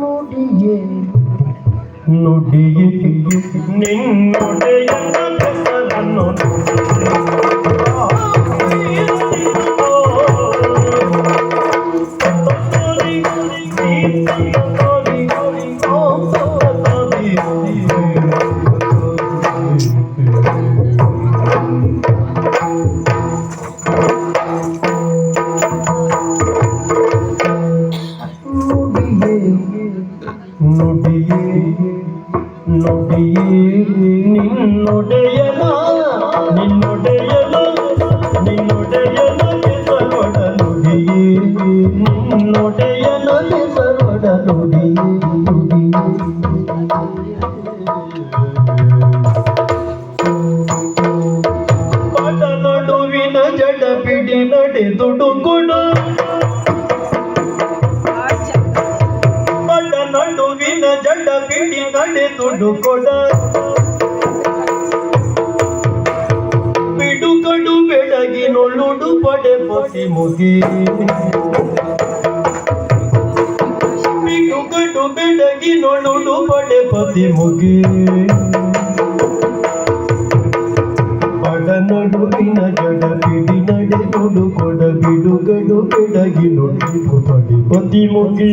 ನುಡಿಯೇ ನುಡಿಯೇ ನಿನ್ನುಡೆಯ ಹೆಸರನ್ನು ನುಡಿಯೇ ನುಡಿಯೇ ನಿನ್ನೊಡೆಯನ ನಿನ್ನೊಡೆಯನ ನಿನ್ನೊಡೆಯನ ಹೆಸರೊಡ ನುಡಿಯೇ ನಿನ್ನೊಡೆಯನ ಹೆಸರೊಡ ನುಡಿಯೇ ಪಟ ನಡುವಿನ ಜಡ ಬಿಡಿ ನಡೆದುಡುಗುಡು ಪಟ ಬಿಡಿ ನಡೆದುಡುಕೊಡ ಬಿಡುಗಡು ಬೆಳಗಿನೊಳುಡು ಪಡೆ ಪೊಸಿ ಮುಗಿ. ಬಿಡುಗಡು ಬೆಳಗಿನೊಳುಡು ಪಡೆ ಪತಿ ಮುಗಿ. ಪಡ ನಡುವಿನ ಜಡ ಬಿಡಿ ಕೊಡ ಬಿಡುಗಡು ಬೆಳಗಿನೊಳು ನೋಡಿ ಪತಿ ಮುಗಿ.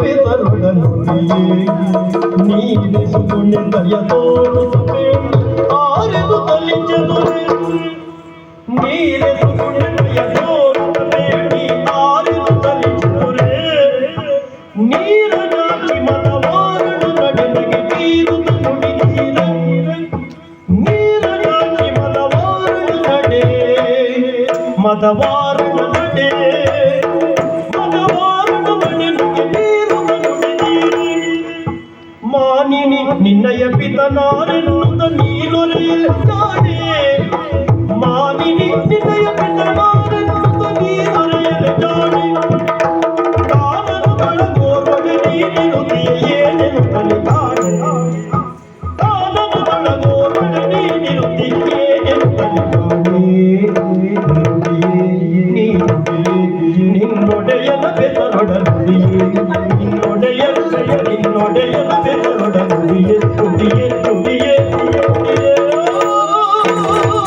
పేదరులను నీవే సుకుణి దయతో ఆరెలు తల్లించదు నీవే సుకుణి దయతో ఆరెలు తల్లించదు నీరు నాకి మన వారుడు నడిగి తీరు తముడి నీరు నాకి మన వారుడు నడే మదవా ನಿನ್ನಯ ಪಿತನಾರೆನ್ನುತ್ತ ನೀನೊರೆಯಲಾಡೆ ಮಾನಿನಿ ನಿನ್ನಯ ಪಿತನಾರೆನ್ನುತ್ತ ನೀನೊರೆಯಲಾಡೆ ಕಾಲನು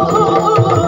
Oh,